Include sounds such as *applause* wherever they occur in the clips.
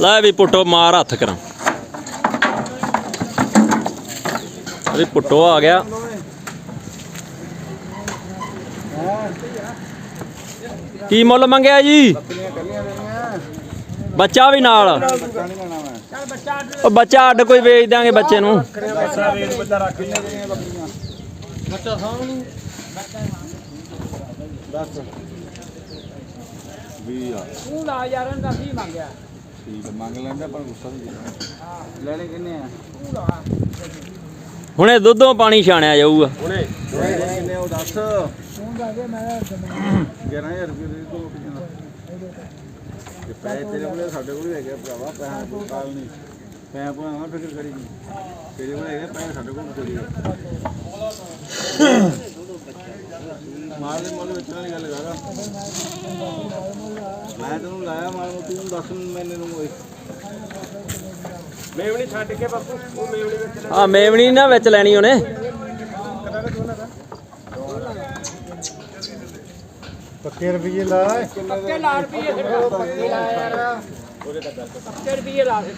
ਲੈ ਵੀ ਪੁੱਟੋ ਮਾਰ ਹੱਥ ਕਰਾਂ। ਵੀ ਪੁੱਟੋ ਆ ਗਿਆ। ਕੀ ਮੁੱਲ ਮੰਗਿਆ ਜੀ? ਬੱਚਾ ਵੀ ਨਾਲ। ਉਹ ਬੱਚਾ ਅੱਡ ਕੋਈ ਵੇਚ ਦਾਂਗੇ ਬੱਚੇ ਨੂੰ। ਤੂੰ ਲਾ ਯਾਰ ਇਹਦਾ ਕੀ ਮੰਗਿਆ? ਠੀਕ ਹੈ ਮੰਗ ਲੈਂਦੇ ਪਰ ਗੁੱਸਾ ਨਹੀਂ ਕੀਤਾ ਲੈਣੇ ਕਿੰਨੇ ਆ? ਤੂੰ ਲਾ ਹੁਣੇ ਦੁੱਧੋਂ ਪਾਣੀ ਛਾਣਿਆ ਜਾਊਗਾ। ਹੁਣੇ ਕਿੰਨੇ ਉਹ ਦੱਸ। ਤੂੰ ਦਾ ਦੇ ਮੈਂ 11000 ਰੁਪਏ ਦੇ ਦੋ ਕਿੰਨਾ ਇਹ ਪੈਸੇ ਤੇਰੇ ਕੋਲ ਸਾਡੇ ਕੋਲ ਹੈਗੇ ਭਰਾਵਾ ਪੈਸਾ ਕੋਈ ਕਾਲ ਨਹੀਂ। ਪਾ ਨਾ ਫਿਕਰ ਕਰੀ ਨਹੀਂ ਤੇਰੇ ਕੋਲ ਹੈਗੇ ਪੈਸੇ ਸਾਡੇ ਕੋਲ ਕੋਈ ਮਾਰ ਦੇ ਮੁੱਲ ਵਿੱਚ ਵਾਲੀ ਗੱਲ ਕਰਾ ਮੈਂ ਤੈਨੂੰ ਲਾਇਆ ਮਾਰ ਨੂੰ ਤੂੰ ਦੱਸ ਮੈਨੂੰ ਕੋਈ। ਮੇਵਣੀ ਛੱਡ ਕੇ ਬਾਪੂ ਉਹ ਮੇਵਣੀ ਵਿੱਚ ਆ ਮੇਵਣੀ ਨਾ ਵਿੱਚ ਲੈਣੀ ਉਹਨੇ। ਪੱਕੇ ਰੁਪਏ ਲਾ। ਪੱਕੇ ਲਾ ਰੁਪਏ ਪੱਕੇ ਲਾ ਯਾਰ। ਰੁਪਏ ਲਾ ਦੇ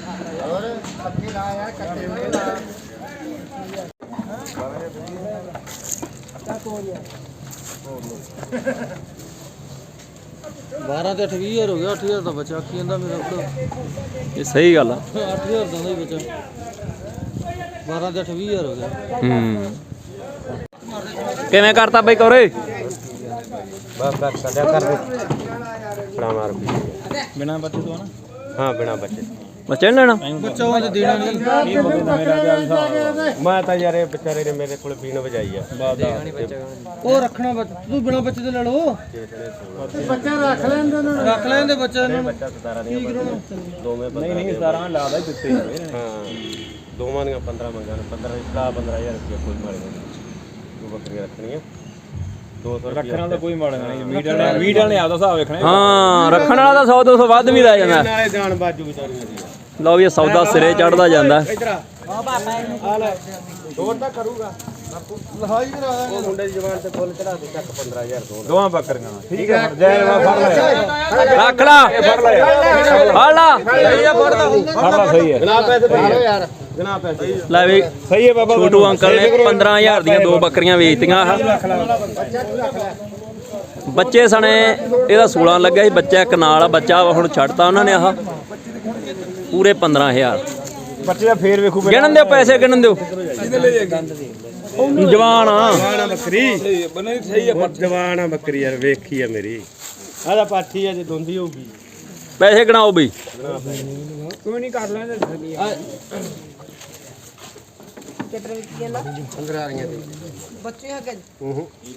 ਪੱਕੇ ਲਾ ਯਾਰ ਕੱਟੇ ਹੋਏ ਲਾ ਬਾਰਾਂ ਤੇ 28000 ਹੋ ਗਿਆ 8000 ਦਾ ਬਚਾ ਕੀ ਜਾਂਦਾ ਮੇਰਾ ਕੋਲ ਇਹ ਸਹੀ ਗੱਲ ਆ। 8000 ਦਾ ਹੀ ਬਚਾ 12 ਤੇ 28000 ਹੋ ਗਿਆ। ਹੂੰ। ਕਿਵੇਂ ਕਰਤਾ ਬਈ ਕੋਰੇ? ਬਸ ਬਸ ਸਾਡਾ ਕਰ ਦੇ ਬਣਾ ਮਾਰ ਬਿਨਾ ਬੱਚੇ ਤੋਂ ਨਾ। ਹਾਂ ਬਿਨਾ ਬੱਚੇ। ਬੱਚੇ ਲੈਣਾ? ਬੱਚਾ ਉਹ ਤਾਂ ਦੇਣਾ ਨਹੀਂ ਮੈਂ ਤਾਂ ਯਾਰ ਇਹ ਵਿਚਾਰੇ ਨੇ ਮੇਰੇ ਕੋਲ ਬੀਨ ਵਜਾਈ ਆ। ਉਹ ਰੱਖਣਾ ਬੱਚਾ ਤੂੰ ਬਿਨਾ ਬੱਚੇ ਦੇ ਲੈ ਲਓ। ਬੱਚਾ ਰੱਖ ਲੈਂਦੇ ਨੇ। ਰੱਖ ਲੈਂਦੇ ਬੱਚਾ ਇਹਨਾਂ ਨੂੰ। ਬੱਚਾ 17 ਦੀਆਂ ਦੋਵੇਂ ਨਹੀਂ ਨਹੀਂ 17 ਲਾਦਾ ਹੀ ਦਿੱਤੇ ਹਾਂ ਦੋਵਾਂ ਦੀਆਂ 15 ਮੰਗਾਂ ਨੇ। 15 ਭਰਾ 15000 ਰੁਪਏ ਕੋਈ ਮਾਰੇ। ਦੋ ਬੱਕਰੀਆਂ ਰੱਖਣੀਆਂ। 200 ਰੱਖਣਾ ਤਾਂ ਕੋਈ ਹਾਂ। ਰੱਖਣ ਵਾਲਾ ਤਾਂ 100 200 ਵੱਧ ਵੀ ਲੈ ਜਾਂਦਾ। ਨਾਲੇ ਜਾਨ ਬਾਜੂ ਵਿਚਾਰੀਆਂ ਦੀ। ਲਓ ਵੀ ਇਹ ਸੌਦਾ ਸਿਰੇ ਚੜਦਾ ਜਾਂਦਾ। ਹੋਰ ਤਾਂ ਕਰੂਗਾ। ਲਹਾਈ ਕਰਾ ਉਹ ਮੁੰਡੇ ਦੀ ਜ਼ਬਾਨ ਤੇ ਫੁੱਲ ਚੜਾ ਦੇ ਚੱਕ 15000 ਦੋ ਦੋਵਾਂ ਬੱਕਰੀਆਂ ਠੀਕ ਹੈ ਜੈ ਮੈਂ ਫੜ ਲਿਆ। ਰੱਖ ਲਾ। ਫੜ ਲਾ। ਫੜ ਲਾ। ਸਹੀ ਹੈ ਜਨਾਬ ਪੈਸੇ ਦੇ ਯਾਰ। ਜਨਾਬ ਪੈਸੇ। ਲੈ ਵੀ ਸਹੀ ਹੈ ਬਾਬਾ ਛੋਟੂ ਅੰਕਲ ਨੇ 15000 ਦੀਆਂ ਦੋ ਬੱਕਰੀਆਂ ਵੇਚਤੀਆਂ। ਆਹ ਬੱਚੇ ਸਣੇ ਇਹਦਾ 16 ਲੱਗਿਆ ਸੀ ਬੱਚਾ ਇੱਕ ਨਾਲ ਆ ਬੱਚਾ ਹੁਣ ਛੱਡਤਾ ਉਹਨਾਂ ਨੇ ਆਹ। ਪੂਰੇ 15000 ਬੱਚੇ ਦਾ ਫੇਰ ਵੇਖੂ ਗਿਣਨ ਦਿਓ ਪੈਸੇ ਗਿਣਨ ਦਿਓ। ਜਵਾਨ ਆ। ਜਵਾਨਾ ਬੱਕਰੀ। ਬਣੇ ਸਹੀ ਹੈ ਜਵਾਨਾ ਬੱਕਰੀ ਯਾਰ ਵੇਖੀ ਆ ਮੇਰੀ। ਆਦਾ ਪਾਠੀ ਆ ਜੇ ਦੋਂਦੀ ਹੋਊਗੀ। ਪੈਸੇ ਗਿਣਾਓ ਬਈ। ਕੋਈ ਨਹੀਂ ਕਰ ਲੈਂਦੇ।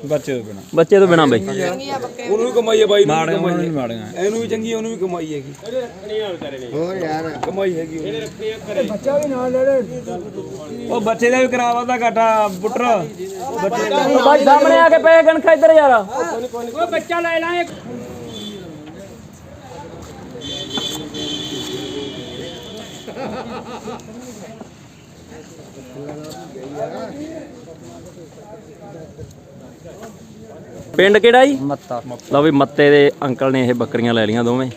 ਬੱਚੇ ਤੋਂ ਬਿਨਾ। ਬੱਚੇ ਤੋਂ ਬਿਨਾ ਬਈ। ਉਹਨੂੰ ਵੀ ਕਮਾਈ ਹੈ ਬਾਈ ਉਹਨਾਂ ਨੂੰ ਮਾੜੀਆਂ ਇਹਨੂੰ ਵੀ ਚੰਗੀ ਉਹਨੂੰ ਵੀ ਕਮਾਈ ਹੈਗੀ। ਹੋਰ ਯਾਰ। ਕਮਾਈ ਹੈਗੀ। ਬੱਚਾ ਵੀ ਨਾਲ ਲੈ ਲੈ ਉਹ ਬੱਚੇ ਦਾ ਵੀ ਕਰਾਵਾ ਦਾ ਘਾਟਾ ਪੁੱਟਰ ਬਾਈ ਸਾਹਮਣੇ ਆ ਕੇ ਪੈਸੇ ਗਿਣ ਖਾ ਇੱਧਰ ਯਾਰ। ਉਹ ਬੱਚਾ ਲੈ ਲਾਂ ਇੱਕ। ਪਿੰਡ ਕਿਹੜਾ ਜੀ? ਮੱਤਾ। ਲਓ ਵੀ ਮੱਤੇ ਦੇ ਅੰਕਲ ਨੇ ਇਹ ਬੱਕਰੀਆਂ ਲੈ ਲਈਆਂ ਦੋਵੇਂ।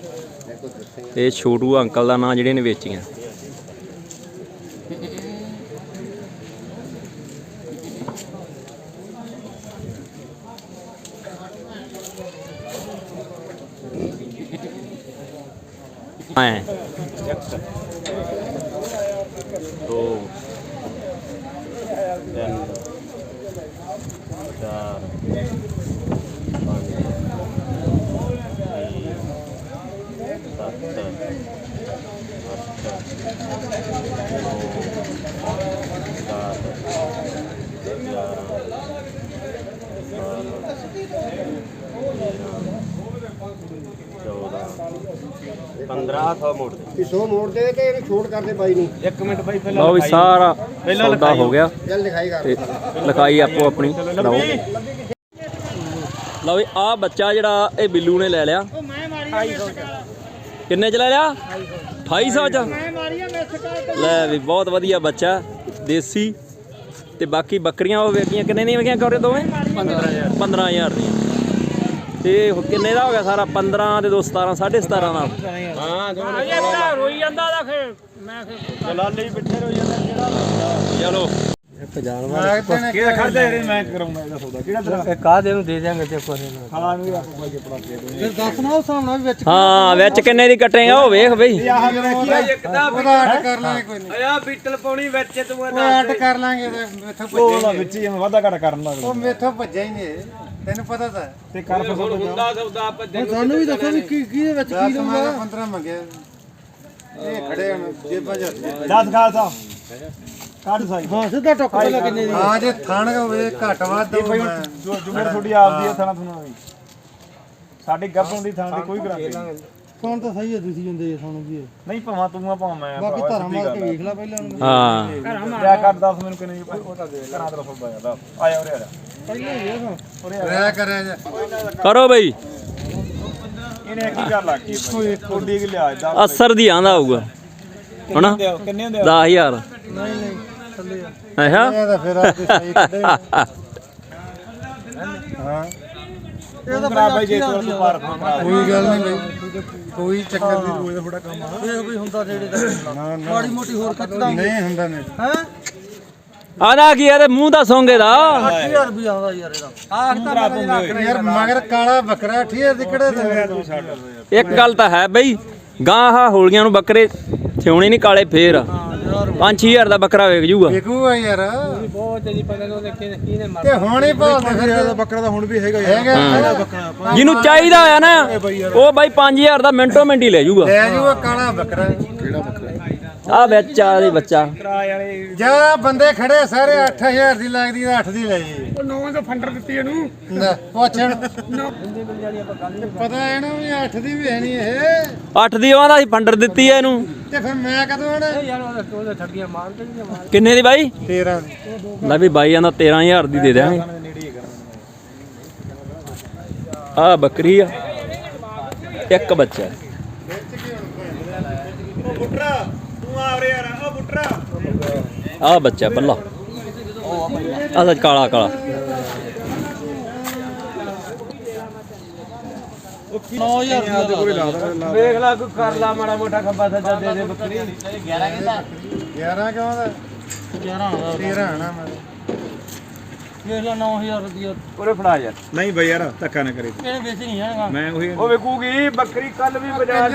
ਤੇ ਛੋਟੂ ਅੰਕਲ ਦਾ ਨਾਂ ਜਿਹੜੇ ਨੇ ਵੇਚੀਆਂ। ਐ। ਦੋ ਤਿੰਨ ਚਾਰ ਪੰਜ ਛੇ ਸੱਤ ਅੱਠ ਨੌ ਦਸ ਗਿਆਰਾਂ ਬਾਰਾਂ ਤੇਰਾਂ ਚੌਦਾਂ 1500 ਮੋੜ ਦੇ। 100 ਮੋੜ ਦੇ ਤੇ ਇਹਨੂੰ ਛੋਟ ਕਰਦੇ ਬਾਈ ਨੂੰ। ਇੱਕ ਮਿੰਟ ਬਾਈ ਪਹਿਲਾਂ ਲਓ ਵੀ ਸਾਰਾ ਸੌਦਾ ਹੋ ਗਿਆ। ਚੱਲ ਲਿਖਾਈ ਕਰ। ਤੇ ਲਿਖਾਈ ਆਪੋ ਆਪਣੀ। ਲਓ। ਲਓ ਵੀ ਆ ਬੱਚਾ ਜਿਹੜਾ ਇਹ ਬਿੱਲੂ ਨੇ ਲੈ ਲਿਆ। ਕਿੰਨੇ ਚ ਲੈ ਲਿਆ? 2800 ਚ। ਲੈ ਵੀ ਬਹੁਤ ਵਧੀਆ ਬੱਚਾ। ਦੇਸੀ। ਤੇ ਬਾਕੀ ਬੱਕਰੀਆਂ ਉਹ ਵੇਖੀਆਂ ਕਿੰਨੇ ਦੀਆਂ ਵੇਖੀਆਂ ਕਰੇ ਦੋਵੇਂ? 15000 15000 ਦੀਆਂ। ਤੇ ਉਹ ਕਿੰਨੇ ਦਾ ਹੋ ਗਿਆ ਸਾਰਾ? 15 ਤੇ 2 17 17.5 ਦਾ। ਹਾਂ ਤਾਂ ਰੋਈ ਜਾਂਦਾ ਦਾ ਫਿਰ। ਮੈਂ ਫਿਰ ਲਾਲੇ ਬਿੱਠੇ ਰੋ ਜਾਂਦਾ ਜਿਹੜਾ ਚਲੋ। ਕਿਹੜਾ ਖੜਦਾ ਯਾਰ ਮੈਂ ਕਰਾਉਂਦਾ ਇਹਦਾ ਸੌਦਾ। ਕਿਹੜਾ ਤੇਰਾ? ਕਾ ਦੇ ਨੂੰ ਦੇ ਦਿਆਂਗੇ ਤੇ ਕੋਰੇ ਹਾਂ ਨੂੰ ਆਪਾਂ ਪੜਾ ਦੇ ਫਿਰ ਦੱਸ ਨਾ ਵਿੱਚ ਹਾਂ ਵਿੱਚ ਕਿੰਨੇ ਦੀ ਕੱਟੇਗਾ ਉਹ ਵੇਖ ਬਈ। ਆਹ ਜਿਹੜਾ ਕੀ ਆ? ਉਹਦਾ ਅੱਡ ਕਰ ਲਾਂਗੇ ਕੋਈ ਨਹੀਂ। ਆ ਬੀਟਲ ਪਾਉਣੀ ਵਿੱਚ ਤੂੰ ਉਹ ਅੱਡ ਕਰ ਲਾਂਗੇ ਤੇ ਮੇਥੋਂ ਉਹ ਭੱਜਿਆ ਉਹਦਾ ਵਿੱਚ ਹੀ ਵਾਧਾ ਘਾਟਾ ਕਰਨ ਲੱਗ ਉਹ ਮੇਥੋਂ ਭੱਜਿਆ ਹੀ ਨਹੀਂ ਤੈਨੂੰ ਪਤਾ ਤਾਂ ਤੇ ਕਰ ਫਿਰ ਸੌਦਾ ਹੁੰਦਾ ਸੌਦਾ ਆਪਾਂ ਹੁਣ ਸਾਨੂੰ ਵੀ ਦੱਸੋ ਵੀ ਕੀ ਕੀ ਦੇ ਵਿੱਚ ਕੀ 10 ਮੰਗਾ 15 ਮੰਗਿਆ। ਇਹ ਖੜੇ ਹਨ ਜੇਬਾਂ ਚ ਹੱਥ ਦੇ। 10 ਖਾਲਸਾ। ਕੱਢ ਸਾਈ। ਹਾਂ ਸਿੱਧਾ ਟੁੱਕ ਪਹਿਲਾਂ ਕਿੰਨੇ ਦੀ ਹਾਂ ਜੇ ਥਣ ਹੋਵੇ ਘੱਟ ਵੱਧ ਹੁਣ ਜੋ ਜੁਮੇਰ ਤੁਹਾਡੀ ਆਪਦੀ ਹੈ। ਥਾਣਾ ਵੀ ਸਾਡੀ ਗੱਭੋਂ ਦੀ ਥਾਂ ਦੀ ਕੋਈ ਗਰੰਟੀ ਨਹੀਂ। ਫੋਨ ਤਾਂ ਸਹੀ ਹੈ ਤੁਸੀਂ ਜਾਂਦੇ ਆ ਸਾਨੂੰ ਕੀ ਹੈ ਨਹੀਂ ਭਾਵਾਂ ਤੂੰ ਆ ਭਾਵਾਂ ਮੈਂ ਬਾਕੀ ਧਰਮ ਸਿੱਧੀ ਮਾਰ ਕੇ ਗੱਲ ਆ। ਵੇਖ ਲੈ ਪਹਿਲਾਂ ਉਹਨੂੰ। ਹਾਂ। ਲਿਆ ਕਰ ਦੱਸ ਮੈਨੂੰ ਕਿੰਨੇ ਦੀ ਉਹ ਤਾਂ ਦੇ ਕਰਾਂ ਤੇਰਾ ਸੌਦਾ ਯਾਰ ਆਇਆ ਉਰੇ ਆ ਜਾ। ਰਹਿ ਕਰਿਆ ਜਾ। ਕਰੋ ਬਈ। ਇਹਨੇ ਕੀ ਕਰ ਲੱਗੀ ਕੋਈ ਕੋਡੀ ਕਿ ਲਿਆ ਦਾ ਅਸਰ ਦੀ ਆਂਦਾ ਹੋਊਗਾ। ਹਣਾ ਕਿੰਨੇ ਹੁੰਦੇ 10000 ਨਹੀਂ ਨਹੀਂ ਥੱਲੇ ਆ। ਅੱਛਾ। ਇਹ ਤਾਂ ਫਿਰ ਆਪੇ ਸਹੀ ਕੱਢੇ। *laughs* ਹਾਂ। ਇਹ ਤਾਂ ਖਰਾਬ ਬਾਈ ਜੇ ਤੂੰ ਪਾਰ ਖਰਾਬ ਕੋਈ ਗੱਲ ਨਹੀਂ ਬਈ। ਕੋਈ ਚੱਕਰ ਨਹੀਂ ਰੋਜ਼ ਦਾ ਬੜਾ ਕੰਮ ਆ। ਇਹ ਵੀ ਹੁੰਦਾ ਜਿਹੜੇ ਦਾ ਨਾ ਨਾ। ਮਾੜੀ ਮੋਟੀ ਹੋਰ ਕੱਟਦਾ ਨਹੀਂ ਹੁੰਦਾ ਨਹੀਂ ਹੈ? ਆਨਾ ਕੀ ਇਹਦੇ ਮੂੰਹ ਦਾ ਸੌਂਗੇ ਦਾ 8000 ਰੁਪਇਆ ਆਉਂਦਾ ਯਾਰ ਇਹਦਾ। ਆਖ ਤਾਂ ਮੈਂ ਰੱਖ ਯਾਰ ਮਗਰ ਕਾਲਾ ਬੱਕਰਾ ਠੀਏ ਦਿਕੜੇ ਤੇ ਇੱਕ ਗੱਲ ਤਾਂ ਹੈ ਬਈ ਗਾਂ ਆਹ ਹੋਲੀਆਂ ਨੂੰ ਬੱਕਰੇ ਥਿਉਣੇ ਨਹੀਂ ਕਾਲੇ ਫੇਰ। 5-6000 ਦਾ ਬੱਕਰਾ ਵੇਚ ਜੂਗਾ ਵਿਕੂਗਾ ਯਾਰ। ਬਹੁਤ ਜੀ ਪਤਾ ਨਹੀਂ ਕਿਹਨੇ ਕਿਹਨੇ ਤੇ ਹੁਣ ਹੀ ਭਾਲਦੇ ਫਿਰ। ਬੱਕਰਾ ਤਾਂ ਹੁਣ ਵੀ ਹੈਗਾ ਹੈਗਾ। ਜਿਹਨੂੰ ਚਾਹੀਦਾ ਆ ਨਾ ਉਹ ਬਾਈ 5000 ਦਾ ਮਿੰਟੋ ਮਿੰਟ ਹੀ ਲੈ ਜੂਗਾ ਲੈ ਜੂਗਾ ਕਾਲਾ ਬੱਕਰਾ। ਕਿਹੜਾ ਬੱਕਰਾ ਆ ਵਿੱਚ ਆ ਦੇ ਬੱਚਾ। ਜਾਂ ਬੰਦੇ ਖੜੇ ਸਾਰੇ 8000 ਦੀ ਲੱਗਦੀ ਤਾਂ 8 ਦੀ ਲੈ ਜੀ। ਉਹ ਨੌਂ ਦਾ ਫੰਡਰ ਦਿੱਤੀ ਇਹਨੂੰ। ਲੈ ਪੁੱਛਣ ਪਤਾ ਇਹਨੂੰ ਵੀ 8 ਦੀ ਵੀ ਹੈ ਨਹੀਂ ਇਹ। 8 ਦੀ ਉਹਦਾ ਸੀ ਫੰਡਰ ਦਿੱਤੀ ਐ ਇਹਨੂੰ। ਤੇ ਫਿਰ ਮੈਂ ਕਦੋਂ ਆਣਾ ਯਾਰ ਉਹਦੇ ਉਹਦੇ ਠੱਗੀਆਂ ਮਾਰ ਕੇ ਨਹੀਂ ਮਾਰ। ਕਿੰਨੇ ਦੀ ਬਾਈ? 13 ਦੀ। ਲੈ ਵੀ ਬਾਈ ਆਂਦਾ 13000 ਦੀ ਦੇ ਦਿਆਂਗੇ। ਆ ਬੱਕਰੀ ਆ। ਇੱਕ ਬੱਚਾ ਬੁੱਟਰਾ ਤੂੰ ਆ ਰੇ ਯਾਰ ਉਹ ਬੁੱਟਰਾ ਆ ਬੱਚਾ ਬੱਲਾ ਆ ਸੱਚ ਕਾਲਾ ਕਾਲਾ। 9000 ਰੁਪਇਆ ਵੇਖ ਲਾ ਕੋਈ ਕਰ ਲਾ ਮਾੜਾ ਮੋਟਾ ਖੱਬਾ ਸੱਜਾ ਦੇ ਦੇ ਬੱਕਰੀ। 11 ਕਿਉਂ ਦਾ 11 ਆਉਂਦਾ 13 ਆਣਾ ਮੈਂ ਵੇਖ ਲੈ 9000 ਰੁਪਇਆ ਉਰੇ ਫੜਾ ਯਾਰ। ਨਹੀਂ ਬਈ ਯਾਰ ਧੱਕਾ ਨਾ ਕਰੇ। ਇਹਨੇ ਵੇਚ ਨਹੀਂ ਹੈਗਾ ਮੈਂ ਉਹੀ ਉਹ ਵੇਖੂਗੀ ਬੱਕਰੀ ਕੱਲ ਵੀ ਬਾਜ਼ਾਰ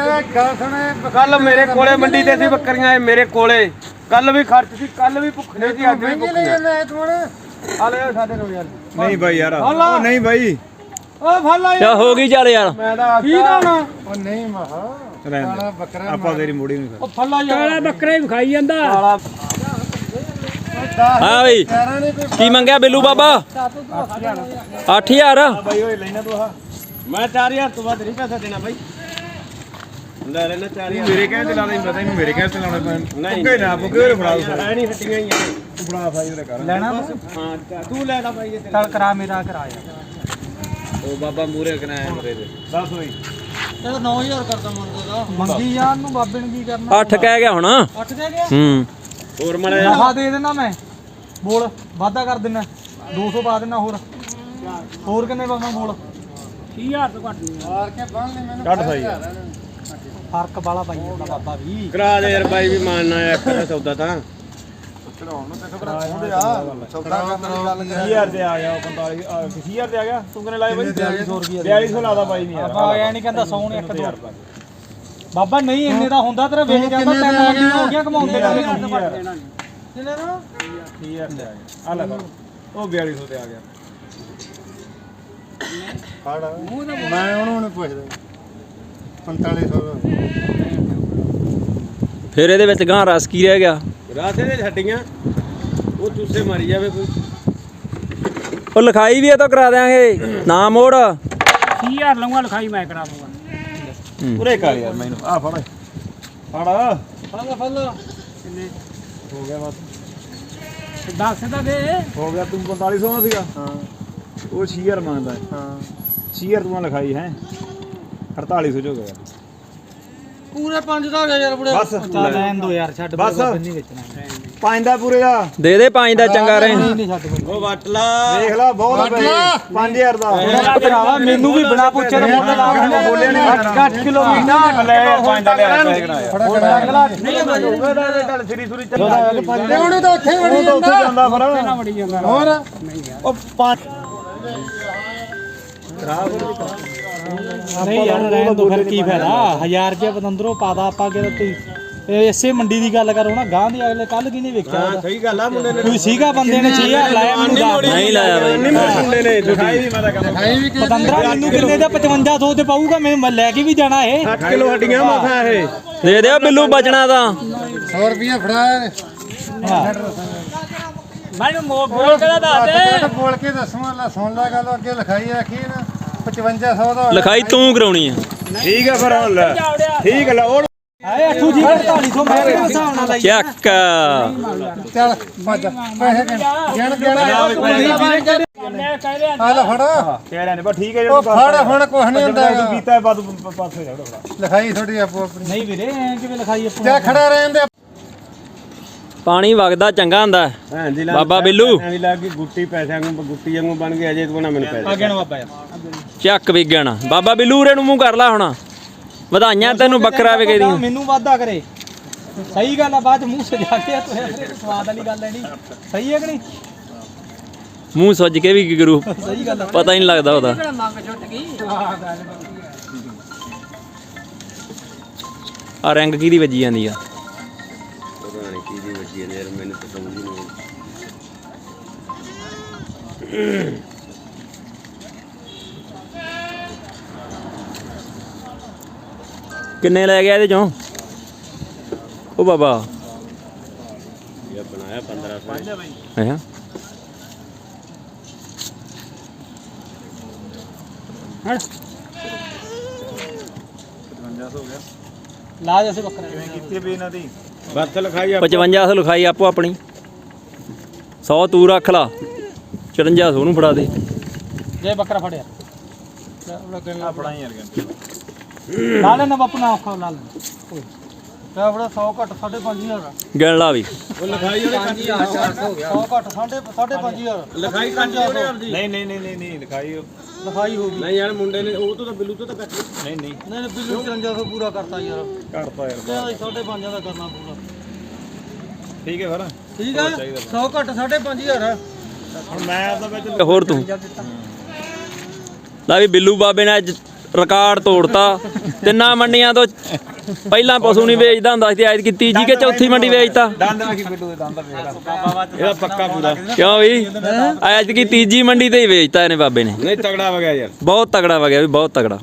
ਸੁਣੇ ਕੱਲ ਮੇਰੇ ਕੋਲੇ ਮੰਡੀ ਤੇ ਸੀ ਬੱਕਰੀਆਂ ਇਹ ਮੇਰੇ ਕੋਲੇ। ਕੱਲ ਵੀ ਖਰਚ ਸੀ ਕੱਲ ਵੀ ਭੁੱਖੇ ਸੀ ਅੱਜ ਵੀ ਭੁੱਖੇ ਜਾਂਦਾ ਆ ਲੈ ਸਾਡੇ ਨੂੰ ਯਾਰ। ਨਹੀਂ ਬਾਈ ਯਾਰ। ਉਹ ਨਹੀਂ ਬਾਈ। ਓ ਫੜ ਲਾ ਚਾ ਹੋ ਗਈ ਚੱਲ ਯਾਰ? ਮੈਂ ਤਾਂ ਠੀਕ ਆ ਨਾ ਉਹ ਨਹੀਂ ਮਹਾ। ਰਹਿਣ ਕਾਲਾ ਦੇ ਬੱਕਰਾ ਆਪਾਂ ਤੇਰੀ ਮੋੜੀ ਨਹੀਂ ਉਹ ਫੱਲਾ ਯਾਰ। ਕਾਲਾ ਬੱਕਰਾ ਹੀ ਖਾਈ ਜਾਂਦਾ। ਹਾਂ ਬਈ। 11 ਨਹੀਂ ਕੋਈ ਕੀ ਮੰਗਿਆ ਬਿੱਲੂ ਬਾਬਾ? 8000 ਬਾਈ ਓਏ ਲੈਣਾ ਤੂੰ ਮੈਂ 4000 ਤੋਂ ਵੱਧ ਨਹੀਂ ਪੈਸਾ ਦੇਣਾ ਬਾਈ। ਲੈ ਲੈਣਾ 4000 ਮੇਰੇ ਕਹਿਣ ਤੇ ਲਾਉਂਦਾ ਨਹੀਂ ਪਤਾ ਇਹਨੂੰ ਮੇਰੇ ਕਹਿਣ ਤੇ ਲਾਉਣਾ ਪੈਣ ਨਹੀਂ। ਪੁੱਗੇ ਨਾ ਪੁੱਗੇ ਉਹਦੇ ਫੜਾ ਦੋ ਐ ਨਹੀਂ ਹੱਟੀਆਂ ਹੀ ਆ। ਤੂੰ ਫੜਾ ਸਾਈ ਉਹਦੇ ਕਰ ਲੈਣਾ ਹਾਂ ਤੂੰ ਲੈ ਲੈ ਬਾਈ ਇਹ ਚੱਲ ਕਰਾ ਮੇਰਾ ਕਰਾ ਯਾਰ। ਉਹ ਬਾਬਾ ਮੂਰੇ ਕਨਾਇਆ ਮਰੇ ਦੇ ਦੱਸ ਬਈ। ਇਹ 9000 ਕਰਦਾ ਮੁੰਡੇ ਦਾ। ਮੰਗੀ ਯਾਰ ਨੂੰ ਬਾਬੇ ਨੂੰ ਕੀ ਕਰਨਾ? 8 ਕਹਿ ਗਿਆ ਹੁਣ। 8 ਦੇ ਗਿਆ? ਹੂੰ। ਹੋਰ ਮੜਾ ਨਫਾ ਦੇ ਦੇਣਾ ਮੈਂ। ਬੋਲ ਵਾਧਾ ਕਰ ਦੇਣਾ 200 ਪਾ ਦੇਣਾ ਹੋਰ। ਹੋਰ ਕਿੰਨੇ ਪਾਵਾਂ ਬੋਲ? 30000 ਤੋਂ ਘੱਟ ਨਹੀਂ। ਮਾਰ ਕੇ ਬੰਨ ਲੈ ਮੈਨੂੰ। ਕੱਢ ਸਾਈ ਫ਼ਰਕ ਵਾਲਾ ਪਾਈ ਜਾਂਦਾ ਬਾਬਾ ਵੀ। ਕਰਾ ਦੇ ਯਾਰ ਬਾਈ ਵੀ ਮਾਨਣਾ ਇੱਕ ਦਾ ਸੌਦਾ ਤਾਂ। ਸੌਦਾ ਕਰਨ ਗੱਲ 20000 ਤੇ ਆ ਗਿਆ 45 20000 ਤੇ ਆ ਗਿਆ? ਤੂੰ ਕਿੰਨੇ ਲਾਏ ਬਾਈ? 4200 ਰੁਪਏ 4200 ਲਾਦਾ ਬਾਈ ਨਹੀਂ ਯਾਰ। ਬਾਬਾ ਐ ਨਹੀਂ ਕਹਿੰਦਾ ਸੌਣ ਇੱਕ ਦੋ। ਬਾਬਾ ਨਹੀਂ ਇੰਨੇ ਦਾ ਹੁੰਦਾ ਤੇਰਾ ਵੇਚ ਜਾਂਦਾ ਤਿੰਨ ਹੋ ਗਈਆਂ ਕਮਾਉਂਦੇ ਕਿੰਨੇ ਦਾ? 20000 ਤੇ ਆ ਗਿਆ। ਆ ਲੈ ਫੜ। ਉਹ 4200 ਤੇ ਆ ਗਿਆ। ਮੈਂ ਉਹਨੂੰ ਨਹੀਂ ਪੁੱਛਦਾ। 4500 ਦਾ। ਫਿਰ ਇਹਦੇ ਵਿੱਚ ਗਾਂ ਰਸ ਕੀ ਰਹਿ ਗਿਆ? ਰਾਤੇ ਦੇ ਹੱਟੀਆਂ। ਉਹ ਚੂਸੇ ਮਾਰੀ ਜਾਵੇ ਕੋਈ। ਉਹ ਲਿਖਾਈ ਵੀ ਇਹ ਤੋਂ ਕਰਾ ਦਿਆਂਗੇ। ਨਾ ਮੋੜ। 30000 ਲਊਂਗਾ ਲਿਖਾਈ ਮੈਂ ਕਰਾ ਦੂੰਗਾ ਉਰੇ ਕਰ ਯਾਰ ਮੈਨੂੰ। ਆ ਫੜ। ਫੜ। ਫੱਲਾ ਫੱਲਾ ਹੋ ਗਿਆ ਬਸ। ਦੱਸ ਤਾਂ ਦੇ। ਹੋ ਗਿਆ ਤੂੰ 4500 ਦਾ ਸੀਗਾ। ਹਾਂ। ਉਹ 6000 ਮੰਗਦਾ। ਹੈ। ਹਾਂ 6000 ਤੂੰ ਲਿਖਾਈ ਹੈ। 4800 ਹੋ ਗਿਆ। ਪੂਰੇ 5 ਦਾ ਹੋ ਗਿਆ ਯਾਰ ਬੁੜੇ ਬਸ। ਲੈਣ ਦੋ ਯਾਰ ਛੱਡ ਬਸ। ਨਹੀਂ ਵੇਚਣਾ। ਪੰਜ ਦਾ ਪੂਰੇ ਦਾ। ਦੇ ਦੇ ਪੰਜ ਦਾ ਚੰਗਾ ਰਹੇ ਨਹੀਂ ਛੱਡ ਉਹ ਵੱਟ ਲਾ ਦੇਖ ਲਾ ਬਹੁਤ ਪਏ 5000 ਦਾ। ਭਰਾਵਾ ਮੈਨੂੰ ਵੀ ਬਣਾ ਪੁੱਛੇ ਦਾ ਮੁੱਲ ਲਾ ਬੋਲਿਆ ਨਹੀਂ 8 ਕਿਲੋਮੀਟਰ ਲੈ ਪੰਜ ਦਾ ਅਗਲਾ ਨਹੀਂ ਤੇ ਉਹਨੂੰ ਤਾਂ ਉੱਥੇ ਵੜੀ ਉੱਥੇ ਜਾਂਦਾ। ਜਾਂਦਾ ਫਿਰ। ਹੋਰ? ਉਹ ਪੰਜ ਨਹੀਂ ਯਾਰ ਰਹਿਣ ਦੋ ਫਿਰ ਕੀ ਫਾਇਦਾ? 1000 ਰੁਪਏ ਪਤੰਦਰੋਂ ਪਾਦਾ ਆਪਾਂ ਕਿ ਤੁਸੀਂ ਇਹ ਇਸੇ ਮੰਡੀ ਦੀ ਗੱਲ ਕਰੋ ਨਾ ਗਾਂ ਦੀ ਅਗਲੇ ਕੱਲ ਕੀ ਨਹੀਂ ਵੇਖਿਆ ਉਹਦਾ? ਸਹੀ ਗੱਲ ਆ ਮੁੰਡੇ ਨੇ ਕੋਈ ਸੀਗਾ ਬੰਦੇ ਨੇ 6000 ਲਾਇਆ ਮੈਨੂੰ ਦੱਸ ਨਹੀਂ ਲਾਇਆ ਬਾਈ। ਮੁੰਡੇ ਨੇ ਦਿਖਾਈ ਦੀ ਮੈਂ ਤਾਂ ਕੰਮ ਵੀ ਪਤੰਦਰਾ ਮੈਨੂੰ ਕਿੰਨੇ ਦਾ? 5500 ਤੇ ਪਾਊਗਾ ਮੈਂ ਲੈ ਕੇ ਵੀ ਜਾਣਾ ਇਹ। 8 ਕਿਲੋ ਹੱਡੀਆਂ ਮਥਾ ਇਹ। ਦੇ ਦਿਓ ਬਿੱਲੂ ਬਚਣਾ ਤਾਂ। 100 ਰੁਪਏ ਫੜਾ ਮੈਨੂੰ ਮੋੜ ਬੋਲ ਕੇ ਦੱਸ ਤੇ ਬੋਲ ਕੇ ਦੱਸੂਗਾ ਲੈ ਸੁਣ ਲੈ ਗੱਲ ਅੱਗੇ ਲਿਖਾਈ ਰੱਖੀ ਨਾ। 5500 ਦਾ। ਲਿਖਾਈ ਤੂੰ ਕਰਾਉਣੀ ਆ। ਠੀਕ ਹੈ ਫਿਰ ਹੁਣ ਲੈ। ਠੀਕ ਹੈ ਲੈ ਉਹ ਆਏ ਅੱਠੂ ਜੀ 4800 ਮੈਂ ਕਿਹੜੇ ਹਿਸਾਬ ਨਾਲ ਲਈ ਚੱਕ ਚੱਲ ਭੱਜ ਪੈਸੇ ਗਿਣ ਗਿਣ ਗਿਣ ਆ ਲੈ ਫੜ। ਕਹਿ ਰਹੇ ਨੇ ਬਸ ਠੀਕ ਹੈ ਉਹ ਫੜ ਹੁਣ ਕੁਛ ਨਹੀਂ ਹੁੰਦਾ ਜਿਹੜਾ। ਕੀਤਾ ਬਾਦ ਪਾਸੇ ਫੜਾ ਲਿਖਾਈ ਥੋੜੀ ਆਪੋ ਆਪਣੀ। ਨਹੀਂ ਵੀਰੇ ਐ ਕਿਵੇਂ ਲਿਖਾਈ ਆਪਾਂ? ਚੱਲ ਖੜਾ ਰਹਿਣ ਦੇ ਪਾਣੀ ਵਗਦਾ ਚੰਗਾ ਹੁੰਦਾ। ਹੈ। ਭੈਣ ਦੀ ਬਾਬਾ ਬਿੱਲੂ। ਐਂ ਲੱਗ ਗਈ ਗੁੱਟੀ ਪੈਸਿਆਂ ਨੂੰ ਗੁੱਟੀ ਵਾਂਗੂ ਬਣ ਗਈ ਅਜੇ ਤੂੰ ਨਾ ਮੈਨੂੰ ਪੈਸੇ। ਅੱਗੇ ਨੂੰ ਬਾਬਾ ਯਾਰ ਚੱਕ ਵਿਗਣ। ਬਾਬਾ ਬਿੱਲੂ ਉਰੇ ਨੂੰ ਮੂੰਹ ਕਰ ਲਾ ਹੁਣ। ਵਧਾਈਆਂ ਤੈਨੂੰ ਬੱਕਰਾ ਵਿਕੇ ਦੀਆਂ। ਮੈਨੂੰ ਵਾਦਾ ਕਰੇ। ਸਹੀ ਗੱਲ ਆ ਬਾਅਦ ਚ ਮੂੰਹ ਸਜਾ ਕੇ ਫਿਰੇ, ਸਵਾਦ ਵਾਲੀ ਗੱਲ ਹੈ ਨਹੀਂ ਸਹੀ ਹੈ ਕਿ ਨਹੀਂ? ਮੂੰਹ ਸੁੱਜ ਕੇ ਵੀ ਕੀ ਕਰੂ? ਸਹੀ ਗੱਲ ਆ। ਪਤਾ ਹੀ ਨਹੀਂ ਲੱਗਦਾ ਉਹਦਾ। ਆ ਰੰਗ ਕਿਹਦੀ ਵੱਜੀ ਜਾਂਦੀ ਆ? ਕਿੰਨੇ ਲੈ ਗਿਆ ਇਹਦੇ ਚੋਂ? ਉਹ ਬਾਬਾ। ਇਹ ਬਣਾਇਆ 1500 ਹੈ? ਲਾ ਜੈਸੇ ਬੱਕਰਾ। ਕੀਤੀ ਵੀ ਇਹਨਾਂ ਦੀ? ਬੱਤ ਲਿਖਾਈ 5500 ਲਿਖਾਈ ਆਪੋ ਆਪਣੀ। 100 ਤੂੰ ਰੱਖ ਲਾ। 5400 ਨੂੰ ਫੜਾ ਦੇ। ਜੇ ਬੱਕਰਾ ਫੜਿਆ। ਆਪਣਾ ਹੀ ਯਾਰ ਲਾ ਲੈਣਾ ਬਾਪੂ ਨਾ ਔਖਾ ਲਾ ਲੈਣਾ। ਕੋਈ ਤੇ ਆਪਣਾ 100 ਘੱਟ 5500 ਗਿਣ ਲਾ ਵੀ। ਉਹ ਲਿਖਾਈ ਉਹਨੇ 100 ਘੱਟ 5500 ਲਿਖਾਈ ਕੰਜੀ ਉਹਨੇ ਨਹੀਂ ਨਹੀਂ ਨਹੀਂ ਨਹੀਂ ਨਹੀਂ ਲਿਖਾਈ ਲਿਖਾਈ ਹੋ ਗਈ। ਨਹੀਂ ਯਾਰ ਮੁੰਡੇ ਨੇ ਉਹ ਤੋਂ ਤਾਂ ਬਿੱਲੂ ਤੋਂ ਤਾਂ ਕੱਟ ਨਹੀਂ ਨਹੀਂ। ਨਹੀਂ ਨਹੀਂ ਬਿੱਲੂ 5500 ਪੂਰਾ ਕਰਤਾ ਯਾਰ। ਘਟਤਾ ਯਾਰ। ਤੇ 5500 ਦਾ ਕਰਨਾ ਪੂਰਾ। ਠੀਕ ਹੈ ਫਿਰ। ਠੀਕ ਆ? 100 ਘੱਟ 5500 ਹੁਣ ਮੈਂ ਵਿੱਚ ਹੋਰ ਤੂੰ। ਲਾ ਵੀ ਬਿੱਲੂ ਬਾਬੇ ਨੇ ਅੱਜ ਰਿਕਾਰਡ ਤੋੜਤਾ। ਤਿੰਨਾਂ ਮੰਡੀਆਂ ਤੋਂ ਪਹਿਲਾਂ ਪਸ਼ੂ ਨਹੀਂ ਵੇਚਦਾ ਹੁੰਦਾ ਸੀ ਤੇ ਐਤ ਕੀਤੀ। ਜੀ ਕਿ ਚੌਥੀ ਮੰਡੀ ਵੇਚਤਾ। ਦੰਦ ਨਾ ਕੀ ਬਿੱਡੂ ਦੇ ਦੰਦ ਵੇਖਦਾ ਇਹਦਾ ਪੱਕਾ ਪੂਰਾ। ਕਿਉਂ ਵੀ? ਐਤ ਕੀ ਤੀਜੀ ਮੰਡੀ ਤੇ ਹੀ ਵੇਚਤਾ ਇਹਨੇ ਬਾਬੇ ਨੇ। ਨਹੀਂ ਤਗੜਾ ਹੋ ਗਿਆ ਯਾਰ। ਬਹੁਤ ਤਗੜਾ ਵਗਿਆ ਵੀ ਬਹੁਤ ਤਗੜਾ।